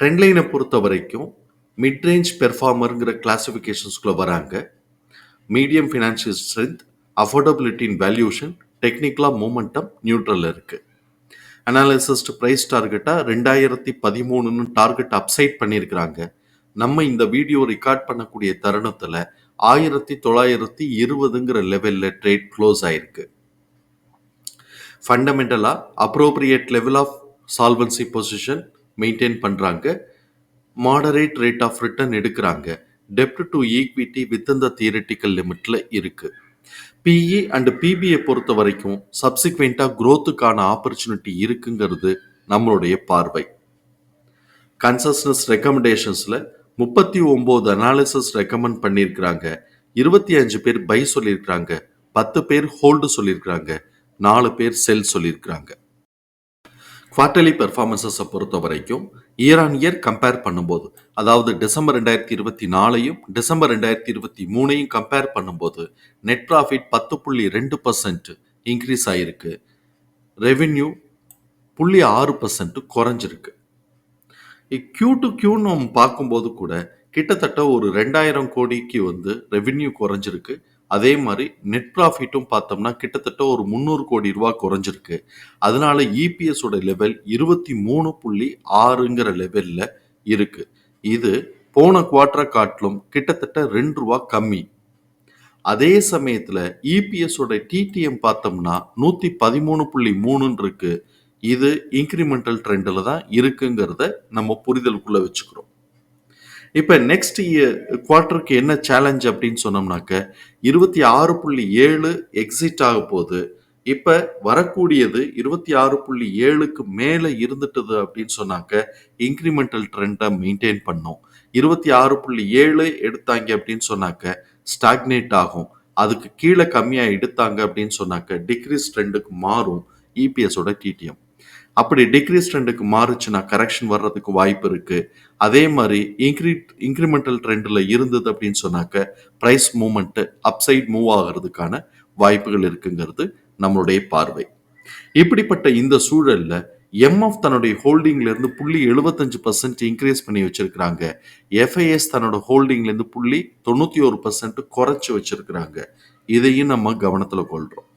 Trend லைனை பொறுத்த வரைக்கும் மிட் ரேஞ்ச் பெர்ஃபார்மருங்கிற கிளாசிஃபிகேஷன்ஸ்குள்ளே வராங்க. Medium financial strength affordability in valuation டெக்னிக்கலாக மூமெண்டம் நியூட்ரலில் இருக்குது அனாலிசிஸ்ட் ப்ரைஸ் டார்கெட்டாக ரெண்டாயிரத்தி பதிமூணுன்னு டார்கெட் அப்சைட் பண்ணியிருக்கிறாங்க நம்ம இந்த வீடியோ ரெக்கார்ட் பண்ணக்கூடிய தருணத்தில் ஆயிரத்தி தொள்ளாயிரத்தி இருபதுங்கிற லெவலில் ட்ரேட் க்ளோஸ் ஆயிருக்கு. ஃபண்டமெண்டலாக appropriate level of solvency position maintain பண்ணுறாங்க மாடரேட் ரேட் ஆஃப் ரிட்டர்ன் எடுக்கிறாங்க. டெப்ட் டு ஈக்விட்டி வித் இந்த தியரட்டிக்கல் லிமிட்டில் இருக்குது பிஇ அண்ட் பிபியை பொறுத்த வரைக்கும் சப்சிக்வெண்ட்டாக க்ரோத்துக்கான ஆப்பர்ச்சுனிட்டி இருக்குங்கிறது நம்மளுடைய பார்வை. கன்சஸ்னஸ் ரெக்கமெண்டேஷன்ஸில் முப்பத்தி ஒம்பது அனாலிசிஸ் ரெக்கமெண்ட் பண்ணியிருக்கிறாங்க. இருபத்தி அஞ்சு பேர் பை சொல்லியிருக்கிறாங்க. பத்து பேர் ஹோல்டு சொல்லியிருக்கிறாங்க. நாலு பேர் செல் சொல்லியிருக்கிறாங்க. குவார்டர்லி பெர்ஃபார்மன்ஸஸை பொறுத்த வரைக்கும் இயர் ஆன் இயர் கம்பேர் பண்ணும்போது அதாவது டிசம்பர் ரெண்டாயிரத்தி இருபத்தி நாலையும் டிசம்பர் ரெண்டாயிரத்தி இருபத்தி மூணையும் கம்பேர் பண்ணும்போது நெட் ப்ராஃபிட் பத்து புள்ளி ரெண்டு பர்சன்ட் இன்க்ரீஸ் ஆகிருக்கு ரெவின்யூ புள்ளி ஆறு பர்சன்ட் குறைஞ்சிருக்கு. கியூ டு கியூன்னு நம்ம பார்க்கும்போது கூட கிட்டத்தட்ட ஒரு ரெண்டாயிரம் கோடிக்கு வந்து ரெவின்யூ குறைஞ்சிருக்கு. அதே மாதிரி நெட் ப்ராஃபிட்டும் பார்த்தோம்னா கிட்டத்தட்ட ஒரு முந்நூறு கோடி ரூபா குறைஞ்சிருக்கு. அதனால இபிஎஸோட லெவல் இருபத்தி மூணு புள்ளி ஆறுங்கிற லெவலில் இருக்கு. இது போன குவார்டரை காட்டிலும் கிட்டத்தட்ட ரெண்டு ரூபா கம்மி. அதே சமயத்தில் இபிஎஸோட டிடிஎம் பார்த்தோம்னா நூற்றி பதிமூணு புள்ளி மூணுன்னு இருக்கு. இது இன்க்ரிமெண்டல் ட்ரெண்டில் தான் இருக்குங்கிறத நம்ம புரிதலுக்குள்ளே வச்சுக்கிறோம். இப்போ நெக்ஸ்ட் இயர் குவார்ட்டருக்கு என்ன சேலஞ்ச் அப்படின்னு சொன்னோம்னாக்க இருபத்தி ஆறு புள்ளி ஏழு எக்ஸிட் ஆக போகுது. இப்போ வரக்கூடியது இருபத்தி ஆறு புள்ளி ஏழுக்கு மேலே இருந்துட்டது அப்படின்னு சொன்னாக்க இன்க்ரிமெண்டல் ட்ரெண்டை மெயின்டைன் பண்ணும். இருபத்தி ஆறு புள்ளி ஏழு எடுத்தாங்க அப்படின்னு சொன்னாக்க ஸ்டாக்னேட் ஆகும். அதுக்கு கீழே கம்மியாக எடுத்தாங்க அப்படின்னு சொன்னாக்க டிக்ரீஸ் ட்ரெண்டுக்கு மாறும். இபிஎஸோட டிடிஎம் அப்படி டிக்ரீஸ் ட்ரெண்டுக்கு மாறுச்சுன்னா கரெக்ஷன் வர்றதுக்கு வாய்ப்பு இருக்கு. அதே மாதிரி இன்க்ரி இன்க்ரிமெண்டல் ட்ரெண்டில் இருந்தது அப்படின்னு சொன்னாக்க ப்ரைஸ் மூமெண்ட்டு அப்சைட் மூவ் ஆகிறதுக்கான வாய்ப்புகள் இருக்குங்கிறது நம்மளுடைய பார்வை. இப்படிப்பட்ட இந்த சூழல்ல எம்எஃப் தன்னுடைய ஹோல்டிங்லேருந்து புள்ளி எழுபத்தஞ்சு பர்சன்ட் இன்க்ரீஸ் பண்ணி வச்சிருக்கிறாங்க. எஃப்ஐஎஸ் தன்னோட ஹோல்டிங்லேருந்து புள்ளி தொண்ணூற்றி ஒரு பர்சன்ட் குறைச்சி வச்சிருக்கிறாங்க. இதையும் நம்ம கவனத்தில் கொள்கிறோம்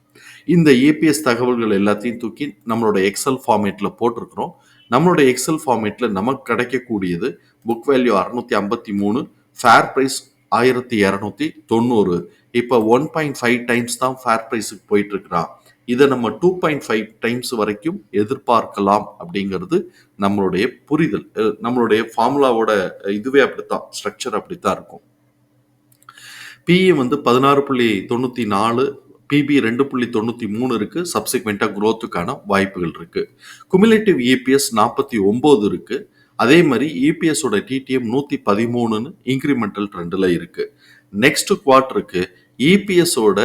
இந்த ஏபிஎஸ் தகவல்கள் எல்லாத்தையும் தூக்கி நம்மளோட எக்ஸல் ஃபார்மேட்டில் போட்டிருக்கிறோம். நம்மளோட எக்ஸல் ஃபார்மேட்டில் நமக்கு கிடைக்கக்கூடியது புக் வேல்யூ அறுநூத்தி ஐம்பத்தி மூணு ஃபேர் ப்ரைஸ் ஆயிரத்தி இரநூத்தி தொண்ணூறு. இப்போ ஒன் பாயிண்ட் ஃபைவ் டைம்ஸ் தான் ஃபேர் ப்ரைஸுக்கு போயிட்டுருக்கிறான் இதை நம்ம டூ பாயிண்ட் ஃபைவ் டைம்ஸ் வரைக்கும் எதிர்பார்க்கலாம் அப்படிங்கிறது நம்மளுடைய புரிதல். நம்மளுடைய ஃபார்முலாவோட இதுவே அப்படித்தான் ஸ்ட்ரக்சர் அப்படித்தான் இருக்கும். பிஇ வந்து பதினாறு புள்ளி தொண்ணூற்றி நாலு பிபி ரெண்டு புள்ளி தொண்ணூற்றி மூணு இருக்குது சப்சிக்வெண்ட்டாக க்ரோத்துக்கான வாய்ப்புகள் இருக்குது குமுலேட்டிவ் இபிஎஸ் நாற்பத்தி ஒம்பது இருக்குது அதே மாதிரி இபிஎஸோட டிடிஎம் நூற்றி பதிமூணுன்னு இன்க்ரிமெண்டல் ட்ரெண்டில் இருக்குது நெக்ஸ்ட் குவார்ட்டருக்கு இபிஎஸோட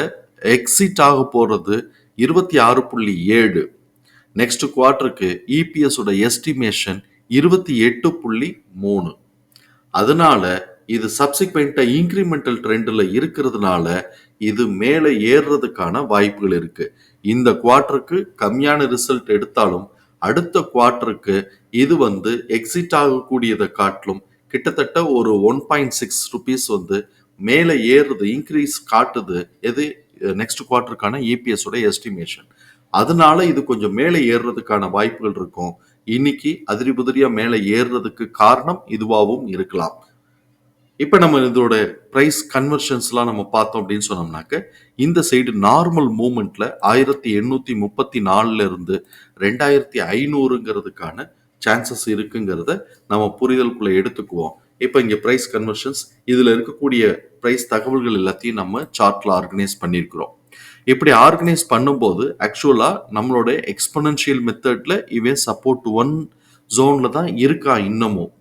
எக்ஸிட் ஆக போகிறது இருபத்தி ஆறு புள்ளி ஏழு. நெக்ஸ்ட் குவார்ட்டருக்கு இபிஎஸோட எஸ்டிமேஷன் இருபத்தி எட்டு புள்ளி மூணு. அதனால இது சப்சிக்வெண்ட்டாக இன்க்ரிமெண்டல் ட்ரெண்டில் இருக்கிறதுனால இது மேலே ஏறுறதுக்கான வாய்ப்புகள் இருக்கு. இந்த குவார்ட்டருக்கு கம்மியான ரிசல்ட் எடுத்தாலும் அடுத்த குவார்ட்டருக்கு இது வந்து எக்ஸிட் ஆகக்கூடியதை காட்டிலும் கிட்டத்தட்ட ஒரு ஒன் பாயிண்ட் சிக்ஸ் ருபீஸ் வந்து மேலே ஏறுது இன்க்ரீஸ் காட்டுது எது? நெக்ஸ்ட் குவார்டருக்கான இபிஎஸோட எஸ்டிமேஷன் அதனால இது கொஞ்சம் மேலே ஏறுறதுக்கான வாய்ப்புகள் இருக்கும். இன்னைக்கு அதிரி புதிரியா மேலே ஏறுறதுக்கு காரணம் இதுவாகவும் இருக்கலாம். இப்போ நம்ம இதோட ப்ரைஸ் கன்வர்ஷன்ஸ்லாம் நம்ம பார்த்தோம் அப்படின்னு சொன்னோம்னாக்க இந்த சைடு நார்மல் மூமெண்ட்ல ஆயிரத்தி எண்ணூற்றி முப்பத்தி நாலுல இருந்து ரெண்டாயிரத்தி ஐநூறுங்கிறதுக்கான சான்சஸ் இருக்குங்கிறத நம்ம புரிதலுக்குள்ளே எடுத்துக்குவோம். இப்போ இங்கே ப்ரைஸ் கன்வர்ஷன்ஸ் இதில் இருக்கக்கூடிய ப்ரைஸ் தகவல்கள் எல்லாத்தையும் நம்ம சார்ட்டில் ஆர்கனைஸ் பண்ணியிருக்கிறோம். இப்படி ஆர்கனைஸ் பண்ணும்போது ஆக்சுவலாக நம்மளோட எக்ஸ்பனன்ஷியல் மெத்தடில் இவன் சப்போர்ட் ஒன் ஜோனில் தான் இருக்கா இன்னமும்.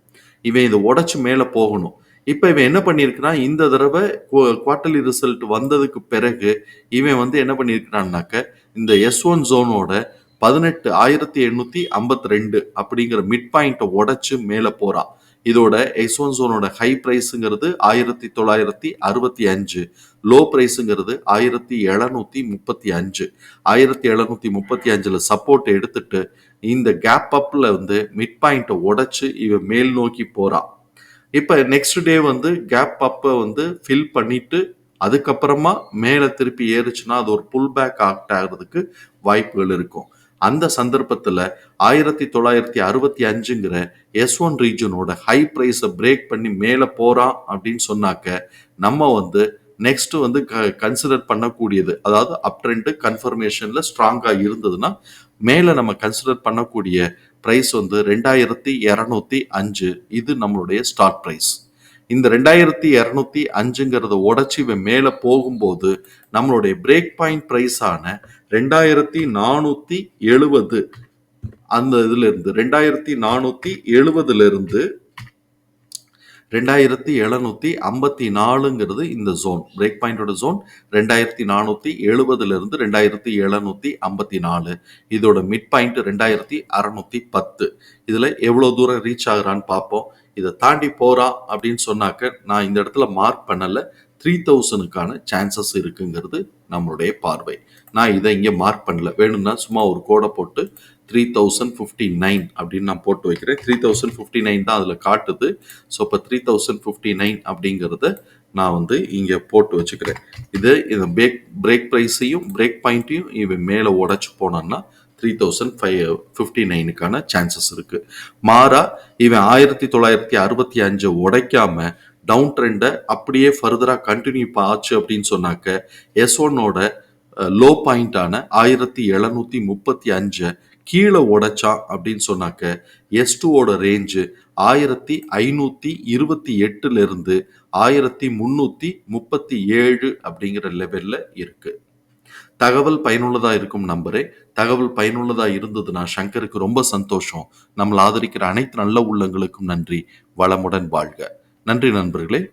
இவன் இதை உடச்சி மேலே போகணும். இப்போ இவன் என்ன பண்ணியிருக்கிறான்? இந்த தடவை குவார்டர்லி ரிசல்ட் வந்ததுக்கு பிறகு இவன் வந்து என்ன பண்ணியிருக்கிறான்னாக்க இந்த எஸ் ஒன் ஜோனோட பதினெட்டு ஆயிரத்தி எண்ணூத்தி ஐம்பத்தி ரெண்டு அப்படிங்கிற மிட் பாயிண்ட்டை உடைச்சு மேலே போறான். இதோட எஸ் ஒன் ஜோனோட ஹை ப்ரைஸுங்கிறது ஆயிரத்தி தொள்ளாயிரத்தி அறுபத்தி அஞ்சு லோ ப்ரைஸுங்கிறது ஆயிரத்தி எழுநூத்தி முப்பத்தி அஞ்சு. ஆயிரத்தி எழுநூத்தி முப்பத்தி அஞ்சுல சப்போர்ட் எடுத்துட்டு இந்த கேப் அப்ல வந்து மிட் பாயிண்ட்டை உடைச்சு இவன் மேல் நோக்கி போறான். இப்போ நெக்ஸ்ட் டே வந்து கேப் அப்பை வந்து ஃபில் பண்ணிட்டு அதுக்கப்புறமா மேலே திருப்பி ஏறுச்சுன்னா அது ஒரு புல் பேக் ஆக்ட் ஆகிறதுக்கு வாய்ப்புகள் இருக்கும். அந்த சந்தர்ப்பத்தில் ஆயிரத்தி தொள்ளாயிரத்தி அறுபத்தி அஞ்சுங்கிற எஸ் ஒன் ரீஜனோட ஹை ப்ரைஸை பிரேக் பண்ணி மேலே போகிறான் அப்படின்னு சொன்னாக்க நம்ம வந்து நெக்ஸ்ட் வந்து கன்சிடர் பண்ணக்கூடியது அதாவது அப் ட்ரெண்டு கன்ஃபர்மேஷனில் ஸ்ட்ராங்காக இருந்ததுன்னா மேலே நம்ம கன்சிடர் பண்ணக்கூடிய ப்ரைஸ் வந்து ரெண்டாயிரத்தி இரநூத்தி அஞ்சு. இது நம்மளுடைய ஸ்டார்ட் ப்ரைஸ் இந்த ரெண்டாயிரத்தி இரநூத்தி அஞ்சுங்கிறத உடச்சி இவன் மேலே போகும்போது நம்மளுடைய பிரேக் பாயிண்ட் ப்ரைஸான ரெண்டாயிரத்தி நானூற்றி எழுபது அந்த இதுலேருந்து ரெண்டாயிரத்தி நானூற்றி எழுபதுலேருந்து ரெண்டாயிரத்தி எழுநூத்தி ஐம்பத்தி நாலுங்கிறது இந்த ஜோன் பிரேக் பாயிண்டோட ஜோன் ரெண்டாயிரத்தி நானூற்றி எழுபதுல இருந்து ரெண்டாயிரத்தி எழுநூத்தி ஐம்பத்தி நாலு. இதோட மிட் பாயிண்ட் ரெண்டாயிரத்தி அறநூற்றி பத்து. இதில் எவ்வளோ தூரம் ரீச் ஆகுறான்னு பார்ப்போம். இதை தாண்டி போறா அப்படின்னு சொன்னாக்க நான் இந்த இடத்துல மார்க் பண்ணல. த்ரீ தௌசண்ட்க்கான சான்சஸ் இருக்குங்கிறது நம்மளுடைய பார்வை. நான் இதை இங்கே மார்க் பண்ணல. வேணும்னா சும்மா ஒரு கோடை போட்டு த்ரீ தௌசண்ட் ஃபிஃப்டி நைன் அப்படின்னு நான் போட்டு வைக்கிறேன். த்ரீ தௌசண்ட் ஃபிஃப்டி நைன் தான் அதில் காட்டுது. ஸோ இப்போ த்ரீ தௌசண்ட் ஃபிஃப்டி நைன் அப்படிங்கிறத நான் வந்து இங்கே போட்டு வச்சுக்கிறேன். இது இந்த பிரேக் பிரேக் ப்ரைஸையும் பிரேக் பாயிண்ட்டையும் இவன் மேலே உடச்சி போனான்னா த்ரீ தௌசண்ட் ஃபைவ் ஃபிஃப்டி நைனுக்கான சான்சஸ் இருக்குது மாறா இவன் ஆயிரத்தி தொள்ளாயிரத்தி அறுபத்தி அஞ்சை உடைக்காம டவுன் ட்ரெண்டை அப்படியே ஃபர்தராக கண்டினியூ ஆச்சு அப்படின்னு சொன்னாக்க எஸ் ஒன்னோட லோ பாயிண்டான ஆயிரத்தி எழுநூற்றி முப்பத்தி அஞ்சை கீழே உடைச்சான் அப்படின்னு சொன்னாக்க எஸ் டூவோட ரேஞ்சு ஆயிரத்தி ஐநூற்றி இருபத்தி எட்டுலேருந்து ஆயிரத்தி முந்நூற்றி முப்பத்தி ஏழு அப்படிங்கிற லெவலில் இருக்குது தகவல் பயனுள்ளதாக இருக்கும் நம்பரே. தகவல் பயனுள்ளதாக இருந்ததுன்னா சங்கருக்கு ரொம்ப சந்தோஷம். நம்மளை ஆதரிக்கிற அனைத்து நல்ல உள்ளங்களுக்கும் நன்றி. வளமுடன் வாழ்க. நன்றி நண்பர்களே.